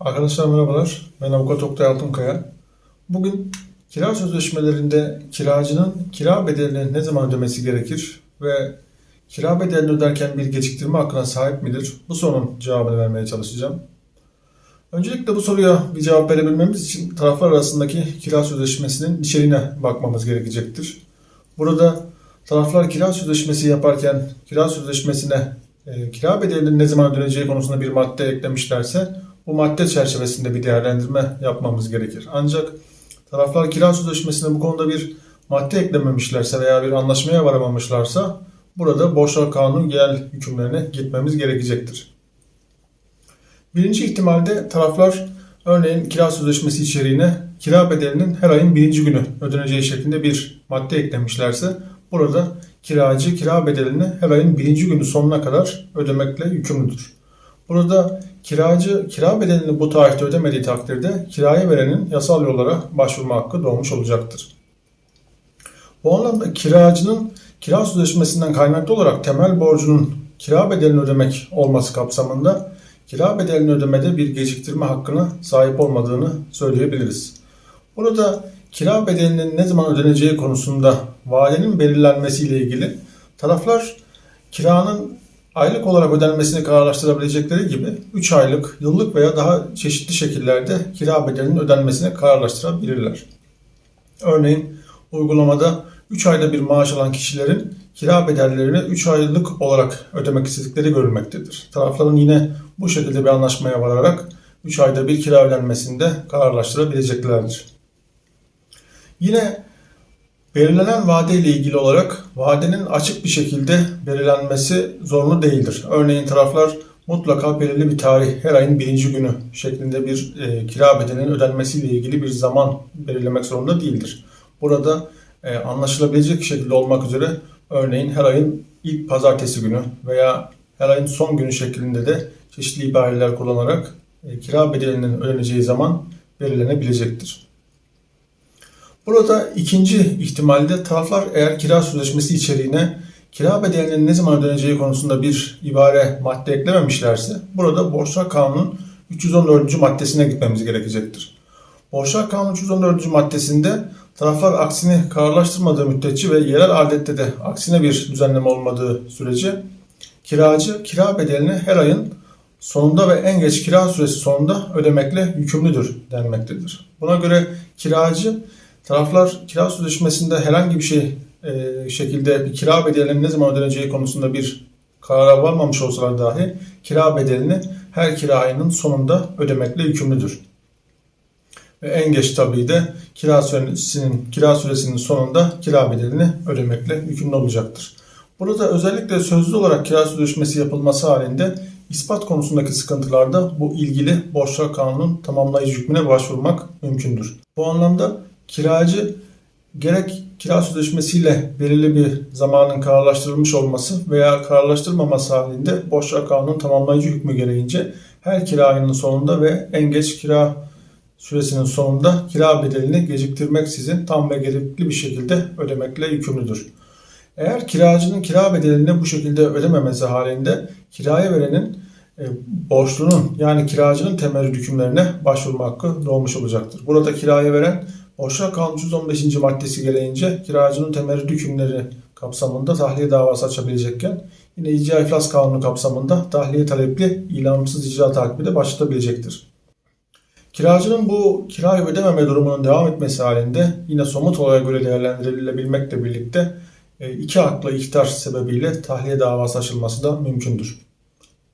Arkadaşlar merhabalar. Ben avukat Oktay Altınkaya. Bugün kira sözleşmelerinde kiracının kira bedelini ne zaman ödemesi gerekir ve kira bedelini öderken bir geciktirme hakkına sahip midir? Bu sorunun cevabını vermeye çalışacağım. Öncelikle bu soruya bir cevap verebilmemiz için taraflar arasındaki kira sözleşmesinin içeriğine bakmamız gerekecektir. Burada taraflar kira sözleşmesi yaparken kira sözleşmesine e, kira bedelinin ne zaman ödeneceği konusunda bir madde eklemişlerse bu madde çerçevesinde bir değerlendirme yapmamız gerekir. Ancak taraflar kira sözleşmesine bu konuda bir madde eklememişlerse veya bir anlaşmaya varamamışlarsa burada borçlar kanunu genel hükümlerine gitmemiz gerekecektir. Birinci ihtimalde taraflar örneğin kira sözleşmesi içeriğine kira bedelinin her ayın birinci günü ödeneceği şeklinde bir madde eklemişlerse burada kiracı kira bedelini her ayın birinci günü sonuna kadar ödemekle yükümlüdür. Burada kiracı kira bedelini bu tarihte ödemediği takdirde kiraya verenin yasal yollara başvurma hakkı doğmuş olacaktır. Bu anlamda kiracının kira sözleşmesinden kaynaklı olarak temel borcunun kira bedelini ödemek olması kapsamında kira bedelini ödemede bir geciktirme hakkına sahip olmadığını söyleyebiliriz. Burada kira bedelinin ne zaman ödeneceği konusunda vadenin belirlenmesiyle ilgili taraflar kiranın aylık olarak ödenmesini kararlaştırabilecekleri gibi 3 aylık, yıllık veya daha çeşitli şekillerde kira bedelinin ödenmesini kararlaştırabilirler. Örneğin uygulamada 3 ayda bir maaş alan kişilerin kira bedellerini 3 aylık olarak ödemek istedikleri görülmektedir. Tarafların yine bu şekilde bir anlaşmaya vararak 3 ayda bir kira ödenmesini de kararlaştırabileceklerdir. Yine belirlenen vade ile ilgili olarak vadenin açık bir şekilde belirlenmesi zorunlu değildir. Örneğin taraflar mutlaka belirli bir tarih her ayın birinci günü şeklinde bir e, kira bedelinin ödenmesiyle ilgili bir zaman belirlemek zorunda değildir. Burada e, anlaşılabilecek şekilde olmak üzere örneğin her ayın ilk pazartesi günü veya her ayın son günü şeklinde de çeşitli ibareler kullanarak e, kira bedelinin ödeneceği zaman belirlenebilecektir. Burada ikinci ihtimalde taraflar eğer kira sözleşmesi içeriğine kira bedelinin ne zaman ödeneceği konusunda bir ibare madde eklememişlerse burada Borçlar Kanunu'nun 314. maddesine gitmemiz gerekecektir. Borçlar Kanunu 314. maddesinde taraflar aksini kararlaştırmadığı müddetçe ve yerel adette de aksine bir düzenleme olmadığı sürece kiracı kira bedelini her ayın sonunda ve en geç kira süresi sonunda ödemekle yükümlüdür denmektedir. Buna göre kiracı taraflar kira sözleşmesinde herhangi bir şey e, şekilde bir kira bedelinin ne zaman ödeneceği konusunda bir karara varmamış olsalar dahi kira bedelini her kira ayının sonunda ödemekle yükümlüdür. Ve en geç tabii de kira süresinin, kira süresinin sonunda kira bedelini ödemekle yükümlü olacaktır. Burada özellikle sözlü olarak kira sözleşmesi yapılması halinde ispat konusundaki sıkıntılarda bu ilgili borçlar kanunun tamamlayıcı hükmüne başvurmak mümkündür. Bu anlamda kiracı gerek kira sözleşmesiyle belirli bir zamanın kararlaştırılmış olması veya kararlaştırılmaması halinde borçlar kanunun tamamlayıcı hükmü gereğince her kira ayının sonunda ve en geç kira süresinin sonunda kira bedelini geciktirmeksizin tam ve gerekli bir şekilde ödemekle yükümlüdür. Eğer kiracının kira bedelini bu şekilde ödememesi halinde kiraya verenin e, borçlunun yani kiracının temerrüt hükümlerine başvurma hakkı doğmuş olacaktır. Burada kiraya veren Borçlar Kanunu 115. maddesi gereğince kiracının temerrüt hükümleri kapsamında tahliye davası açabilecekken yine icra iflas kanunu kapsamında tahliye talepli ilamsız icra takibi de başlatabilecektir. Kiracının bu kirayı ödememe durumunun devam etmesi halinde yine somut olaya göre değerlendirilebilmekle birlikte e, iki haklı ihtar sebebiyle tahliye davası açılması da mümkündür.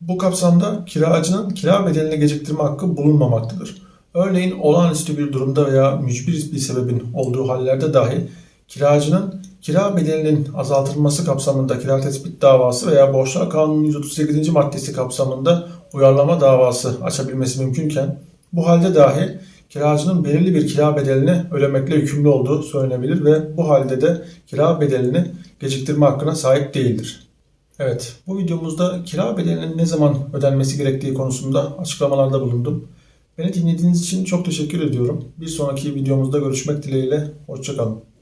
Bu kapsamda kiracının kira bedelini geciktirme hakkı bulunmamaktadır. Örneğin olağanüstü bir durumda veya mücbir bir sebebin olduğu hallerde dahi kiracının kira bedelinin azaltılması kapsamında kira tespit davası veya borçlar kanunun 138. maddesi kapsamında uyarlama davası açabilmesi mümkünken bu halde dahi kiracının belirli bir kira bedelini ödemekle yükümlü olduğu söylenebilir ve bu halde de kira bedelini geciktirme hakkına sahip değildir. Evet, bu videomuzda kira bedelinin ne zaman ödenmesi gerektiği konusunda açıklamalarda bulundum. Beni dinlediğiniz için çok teşekkür ediyorum. Bir sonraki videomuzda görüşmek dileğiyle. Hoşçakalın.